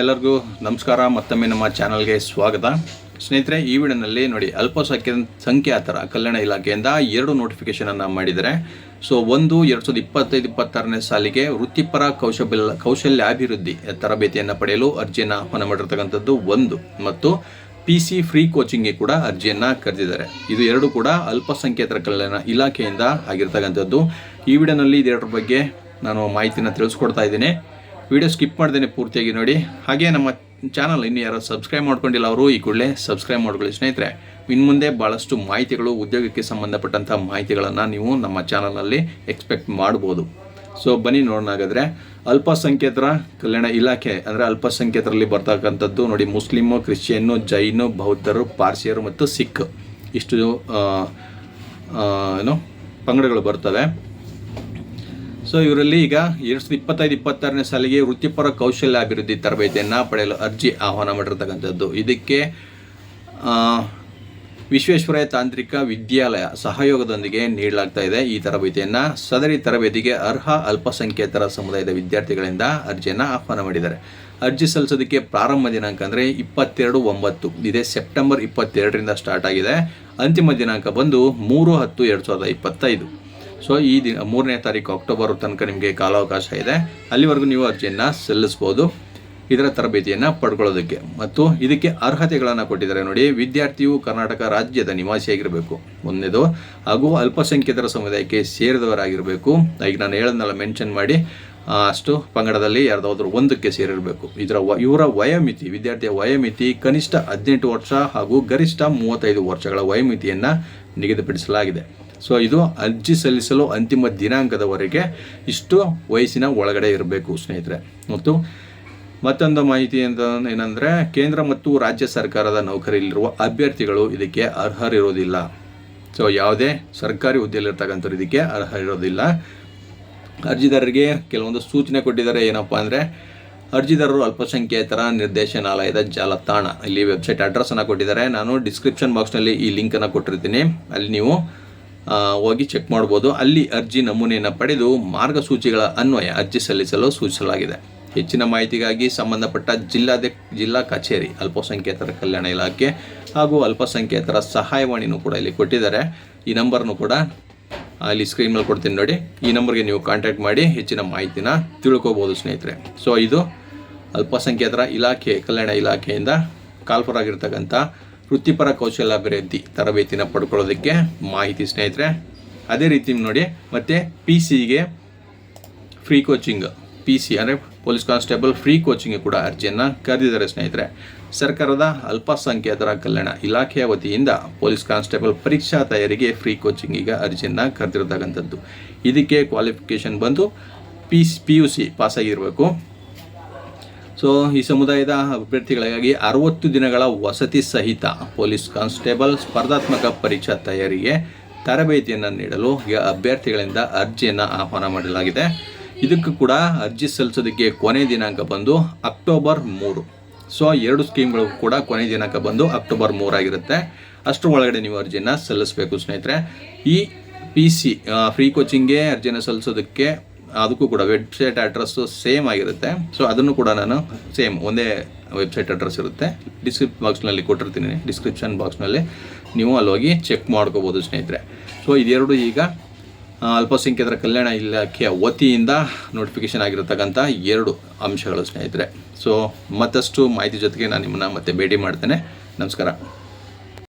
ಎಲ್ಲರಿಗೂ ನಮಸ್ಕಾರ. ಮತ್ತೊಮ್ಮೆ ನಮ್ಮ ಚಾನಲ್ಗೆ ಸ್ವಾಗತ. ಸ್ನೇಹಿತರೆ, ಈ ವಿಡಿಯೋನಲ್ಲಿ ನೋಡಿ, ಅಲ್ಪಸಂಖ್ಯಾ ಸಂಖ್ಯಾತರ ಕಲ್ಯಾಣ ಇಲಾಖೆಯಿಂದ ಎರಡು ನೋಟಿಫಿಕೇಶನನ್ನು ಮಾಡಿದ್ದಾರೆ. ಸೊ ಒಂದು ಎರಡು ಸಾವಿರದ ಇಪ್ಪತ್ತೈದು, ಇಪ್ಪತ್ತಾರನೇ ಸಾಲಿಗೆ ವೃತ್ತಿಪರ ಕೌಶಲ್ಯ ಕೌಶಲ್ಯಾಭಿವೃದ್ಧಿ ತರಬೇತಿಯನ್ನು ಪಡೆಯಲು ಅರ್ಜಿಯನ್ನು ಆಹ್ವಾನ ಮಾಡಿರ್ತಕ್ಕಂಥದ್ದು ಒಂದು. ಮತ್ತು ಪಿ ಸಿ ಫ್ರೀ ಕೋಚಿಂಗ್ಗೆ ಕೂಡ ಅರ್ಜಿಯನ್ನು ಕರೆದಿದ್ದಾರೆ. ಇದು ಎರಡು ಕೂಡ ಅಲ್ಪಸಂಖ್ಯಾತರ ಕಲ್ಯಾಣ ಇಲಾಖೆಯಿಂದ ಆಗಿರ್ತಕ್ಕಂಥದ್ದು. ಈ ವಿಡಿಯೋನಲ್ಲಿ ಇದೆರಡರ ಬಗ್ಗೆ ನಾನು ಮಾಹಿತಿನ ತಿಳಿಸ್ಕೊಡ್ತಾ ಇದ್ದೀನಿ. ವಿಡಿಯೋ ಸ್ಕಿಪ್ ಮಾಡ್ದೇನೆ ಪೂರ್ತಿಯಾಗಿ ನೋಡಿ. ಹಾಗೆ ನಮ್ಮ ಚಾನಲ್ ಇನ್ನು ಯಾರು ಸಬ್ಸ್ಕ್ರೈಬ್ ಮಾಡ್ಕೊಂಡಿಲ್ಲ ಅವರು, ಈ ಕೂಡಲೇ ಸಬ್ಸ್ಕ್ರೈಬ್ ಮಾಡ್ಕೊಳ್ಳಿ ಸ್ನೇಹಿತರೆ. ಇನ್ನು ಮುಂದೆ ಭಾಳಷ್ಟು ಮಾಹಿತಿಗಳು, ಉದ್ಯೋಗಕ್ಕೆ ಸಂಬಂಧಪಟ್ಟಂಥ ಮಾಹಿತಿಗಳನ್ನು ನೀವು ನಮ್ಮ ಚಾನಲಲ್ಲಿ ಎಕ್ಸ್ಪೆಕ್ಟ್ ಮಾಡ್ಬೋದು. ಸೊ, ಬನ್ನಿ ನೋಡೋಣ ಹಾಗಾದರೆ. ಅಲ್ಪಸಂಖ್ಯಾತರ ಕಲ್ಯಾಣ ಇಲಾಖೆ, ಅಂದರೆ ಅಲ್ಪಸಂಖ್ಯಾತರಲ್ಲಿ ಬರ್ತಕ್ಕಂಥದ್ದು ನೋಡಿ, ಮುಸ್ಲಿಮು ಕ್ರಿಶ್ಚಿಯನ್ನು ಜೈನು, ಬೌದ್ಧರು, ಪಾರ್ಸಿಯರು ಮತ್ತು ಸಿಖ್. ಇಷ್ಟು ಏನು ಪಂಗಡಗಳು ಬರ್ತವೆ. ಸೊ ಇವರಲ್ಲಿ ಈಗ ಎರಡು ಸಾವಿರದ ಇಪ್ಪತ್ತೈದು ಇಪ್ಪತ್ತಾರನೇ ಸಾಲಿಗೆ ವೃತ್ತಿಪರ ಕೌಶಲ್ಯ ಅಭಿವೃದ್ಧಿ ತರಬೇತಿಯನ್ನು ಪಡೆಯಲು ಅರ್ಜಿ ಆಹ್ವಾನ ಮಾಡಿರ್ತಕ್ಕಂಥದ್ದು. ಇದಕ್ಕೆ ವಿಶ್ವೇಶ್ವರಯ್ಯ ತಾಂತ್ರಿಕ ವಿದ್ಯಾಲಯ ಸಹಯೋಗದೊಂದಿಗೆ ನೀಡಲಾಗ್ತಾ ಇದೆ ಈ ತರಬೇತಿಯನ್ನು. ಸದರಿ ತರಬೇತಿಗೆ ಅರ್ಹ ಅಲ್ಪಸಂಖ್ಯಾತರ ಸಮುದಾಯದ ವಿದ್ಯಾರ್ಥಿಗಳಿಂದ ಅರ್ಜಿಯನ್ನು ಆಹ್ವಾನ ಮಾಡಿದ್ದಾರೆ. ಅರ್ಜಿ ಸಲ್ಲಿಸೋದಕ್ಕೆ ಪ್ರಾರಂಭ ದಿನಾಂಕ ಅಂದರೆ ಇಪ್ಪತ್ತೆರಡು ಒಂಬತ್ತು. ಇದೇ ಸೆಪ್ಟೆಂಬರ್ ಇಪ್ಪತ್ತೆರಡರಿಂದ ಸ್ಟಾರ್ಟ್ ಆಗಿದೆ. ಅಂತಿಮ ದಿನಾಂಕ ಬಂದು ಮೂರು ಹತ್ತು ಎರಡು ಸಾವಿರದ ಇಪ್ಪತ್ತೈದು. ಸೊ ಈ ದಿನ, ಮೂರನೇ ತಾರೀಕು ಅಕ್ಟೋಬರ್ ತನಕ ನಿಮಗೆ ಕಾಲಾವಕಾಶ ಇದೆ. ಅಲ್ಲಿವರೆಗೂ ನೀವು ಅರ್ಜಿಯನ್ನು ಸಲ್ಲಿಸ್ಬೋದು ಇದರ ತರಬೇತಿಯನ್ನು ಪಡ್ಕೊಳ್ಳೋದಕ್ಕೆ. ಮತ್ತು ಇದಕ್ಕೆ ಅರ್ಹತೆಗಳನ್ನು ಕೊಟ್ಟಿದ್ದಾರೆ ನೋಡಿ. ವಿದ್ಯಾರ್ಥಿಯು ಕರ್ನಾಟಕ ರಾಜ್ಯದ ನಿವಾಸಿಯಾಗಿರಬೇಕು. ಒಂದನೇದು, ಹಾಗೂ ಅಲ್ಪಸಂಖ್ಯಾತರ ಸಮುದಾಯಕ್ಕೆ ಸೇರಿದವರಾಗಿರಬೇಕು. ಈಗ ನಾನು ಹೇಳೋದನ್ನೆಲ್ಲ ಮೆನ್ಷನ್ ಮಾಡಿ ಅಷ್ಟು ಪಂಗಡದಲ್ಲಿ ಯಾರ್ದಾದ್ರೂ ಒಂದಕ್ಕೆ ಸೇರಿರಬೇಕು. ಇದರ ವ, ಇವರ ವಯೋಮಿತಿ, ವಿದ್ಯಾರ್ಥಿಯ ವಯೋಮಿತಿ ಕನಿಷ್ಠ ಹದಿನೆಂಟು ವರ್ಷ ಹಾಗೂ ಗರಿಷ್ಠ ಮೂವತ್ತೈದು ವರ್ಷಗಳ ವಯೋಮಿತಿಯನ್ನು ನಿಗದಿಪಡಿಸಲಾಗಿದೆ. ಸೊ ಇದು ಅರ್ಜಿ ಸಲ್ಲಿಸಲು ಅಂತಿಮ ದಿನಾಂಕದವರೆಗೆ ಇಷ್ಟು ವಯಸ್ಸಿನ ಒಳಗಡೆ ಇರಬೇಕು, ಸ್ನೇಹಿತರೆ. ಮತ್ತು ಮತ್ತೊಂದು ಮಾಹಿತಿ ಅಂತ ಏನಂದರೆ, ಕೇಂದ್ರ ಮತ್ತು ರಾಜ್ಯ ಸರ್ಕಾರದ ನೌಕರಿಯಲ್ಲಿರುವ ಅಭ್ಯರ್ಥಿಗಳು ಇದಕ್ಕೆ ಅರ್ಹರಿರೋದಿಲ್ಲ. ಸೊ ಯಾವುದೇ ಸರ್ಕಾರಿ ಹುದ್ದೆಯಲ್ಲಿರ್ತಕ್ಕಂಥವ್ರು ಇದಕ್ಕೆ ಅರ್ಹರಿರೋದಿಲ್ಲ. ಅರ್ಜಿದಾರರಿಗೆ ಕೆಲವೊಂದು ಸೂಚನೆ ಕೊಟ್ಟಿದ್ದಾರೆ, ಏನಪ್ಪ ಅಂದರೆ, ಅರ್ಜಿದಾರರು ಅಲ್ಪಸಂಖ್ಯಾತರ ನಿರ್ದೇಶನಾಲಯದ ಜಾಲತಾಣ. ಇಲ್ಲಿ ವೆಬ್ಸೈಟ್ ಅಡ್ರೆಸ್ಸನ್ನು ಕೊಟ್ಟಿದ್ದಾರೆ. ನಾನು ಡಿಸ್ಕ್ರಿಪ್ಷನ್ ಬಾಕ್ಸ್ನಲ್ಲಿ ಈ ಲಿಂಕನ್ನು ಕೊಟ್ಟಿರ್ತೀನಿ. ಅಲ್ಲಿ ನೀವು ಹೋಗಿ ಚೆಕ್ ಮಾಡ್ಬೋದು. ಅಲ್ಲಿ ಅರ್ಜಿ ನಮೂನೆಯನ್ನು ಪಡೆದು ಮಾರ್ಗಸೂಚಿಗಳ ಅನ್ವಯ ಅರ್ಜಿ ಸಲ್ಲಿಸಲು ಸೂಚಿಸಲಾಗಿದೆ. ಹೆಚ್ಚಿನ ಮಾಹಿತಿಗಾಗಿ ಸಂಬಂಧಪಟ್ಟ ಜಿಲ್ಲಾದ, ಜಿಲ್ಲಾ ಕಚೇರಿ, ಅಲ್ಪಸಂಖ್ಯಾತರ ಕಲ್ಯಾಣ ಇಲಾಖೆ ಹಾಗೂ ಅಲ್ಪಸಂಖ್ಯಾತರ ಸಹಾಯವಾಣಿನೂ ಕೂಡ ಇಲ್ಲಿ ಕೊಟ್ಟಿದ್ದಾರೆ. ಈ ನಂಬರ್ನು ಕೂಡ ಅಲ್ಲಿ ಸ್ಕ್ರೀನ್ ಕೊಡ್ತೀನಿ ನೋಡಿ. ಈ ನಂಬರ್ಗೆ ನೀವು ಕಾಂಟ್ಯಾಕ್ಟ್ ಮಾಡಿ ಹೆಚ್ಚಿನ ಮಾಹಿತಿನ ತಿಳ್ಕೋಬೋದು ಸ್ನೇಹಿತರೆ. ಸೊ ಇದು ಅಲ್ಪಸಂಖ್ಯಾತರ ಇಲಾಖೆ, ಕಲ್ಯಾಣ ಇಲಾಖೆಯಿಂದ ಕಾಲ್ಫರಾಗಿರ್ತಕ್ಕಂಥ ವೃತ್ತಿಪರ ಕೌಶಲ್ಯಾಭಿವೃದ್ಧಿ ತರಬೇತಿನ ಪಡ್ಕೊಳ್ಳೋದಕ್ಕೆ ಮಾಹಿತಿ ಸ್ನೇಹಿತರೆ, ಅದೇ ರೀತಿ ನೋಡಿ, ಮತ್ತು ಪಿ ಸಿಗೆ ಫ್ರೀ ಕೋಚಿಂಗ್ ಪಿ ಸಿ ಅಂದರೆ ಪೊಲೀಸ್ ಕಾನ್ಸ್ಟೇಬಲ್ ಫ್ರೀ ಕೋಚಿಂಗ್ ಕೂಡ ಅರ್ಜಿಯನ್ನು ಕರೆದಿದ್ದಾರೆ ಸ್ನೇಹಿತರೆ. ಸರ್ಕಾರದ ಅಲ್ಪಸಂಖ್ಯಾತರ ಕಲ್ಯಾಣ ಇಲಾಖೆಯ ವತಿಯಿಂದ ಪೊಲೀಸ್ ಕಾನ್ಸ್ಟೇಬಲ್ ಪರೀಕ್ಷಾ ತಯಾರಿಗೆ ಫ್ರೀ ಕೋಚಿಂಗಿಗೆ ಅರ್ಜಿಯನ್ನು ಕರೆದಿರ್ತಕ್ಕಂಥದ್ದು. ಇದಕ್ಕೆ ಕ್ವಾಲಿಫಿಕೇಷನ್ ಬಂದು ಪಿ ಪಿ ಯು ಸಿ ಪಾಸಾಗಿರಬೇಕು ಸೊ ಈ ಸಮುದಾಯದ ಅಭ್ಯರ್ಥಿಗಳಿಗಾಗಿ ಅರವತ್ತು ದಿನಗಳ ವಸತಿ ಸಹಿತ ಪೊಲೀಸ್ ಕಾನ್ಸ್ಟೇಬಲ್ ಸ್ಪರ್ಧಾತ್ಮಕ ಪರೀಕ್ಷಾ ತಯಾರಿಗೆ ತರಬೇತಿಯನ್ನು ನೀಡಲು ಅಭ್ಯರ್ಥಿಗಳಿಂದ ಅರ್ಜಿಯನ್ನು ಆಹ್ವಾನ ಮಾಡಲಾಗಿದೆ. ಇದಕ್ಕೂ ಕೂಡ ಅರ್ಜಿ ಸಲ್ಲಿಸೋದಕ್ಕೆ ಕೊನೆ ದಿನಾಂಕ ಬಂದು ಅಕ್ಟೋಬರ್ ಮೂರು. ಸೊ ಎರಡು ಸ್ಕೀಮ್ಗಳು ಕೂಡ ಕೊನೆ ದಿನಾಂಕ ಬಂದು ಅಕ್ಟೋಬರ್ ಮೂರಾಗಿರುತ್ತೆ ಅಷ್ಟರ ಒಳಗಡೆ ನೀವು ಅರ್ಜಿಯನ್ನು ಸಲ್ಲಿಸಬೇಕು ಸ್ನೇಹಿತರೆ. ಈ ಪಿ ಸಿ ಫ್ರೀ ಕೋಚಿಂಗ್ಗೆ ಅರ್ಜಿಯನ್ನು ಸಲ್ಲಿಸೋದಕ್ಕೆ ಅದಕ್ಕೂ ಕೂಡ ವೆಬ್ಸೈಟ್ ಅಡ್ರೆಸ್ಸು ಸೇಮ್ ಆಗಿರುತ್ತೆ. ಸೊ ಅದನ್ನು ಕೂಡ ನಾನು ಸೇಮ್ ಒಂದೇ ವೆಬ್ಸೈಟ್ ಅಡ್ರೆಸ್ ಇರುತ್ತೆ. ಡಿಸ್ಕ್ರಿಪ್ ಬಾಕ್ಸ್ನಲ್ಲಿ ಕೊಟ್ಟಿರ್ತೀನಿ. ಡಿಸ್ಕ್ರಿಪ್ಷನ್ ಬಾಕ್ಸ್ನಲ್ಲಿ ನೀವು ಅಲ್ಲಿ ಹೋಗಿ ಚೆಕ್ ಮಾಡ್ಕೋಬೋದು ಸ್ನೇಹಿತರೆ. ಸೊ ಇದೆರಡು ಈಗ ಅಲ್ಪಸಂಖ್ಯಾತರ ಕಲ್ಯಾಣ ಇಲಾಖೆಯ ವತಿಯಿಂದ ನೋಟಿಫಿಕೇಶನ್ ಆಗಿರತಕ್ಕಂಥ ಎರಡು ಅಂಶಗಳು ಸ್ನೇಹಿತರೆ. ಸೊ ಮತ್ತಷ್ಟು ಮಾಹಿತಿ ಜೊತೆಗೆ ನಾನು ನಿಮ್ಮನ್ನ ಮತ್ತೆ ಭೇಟಿ ಮಾಡ್ತೇನೆ. ನಮಸ್ಕಾರ.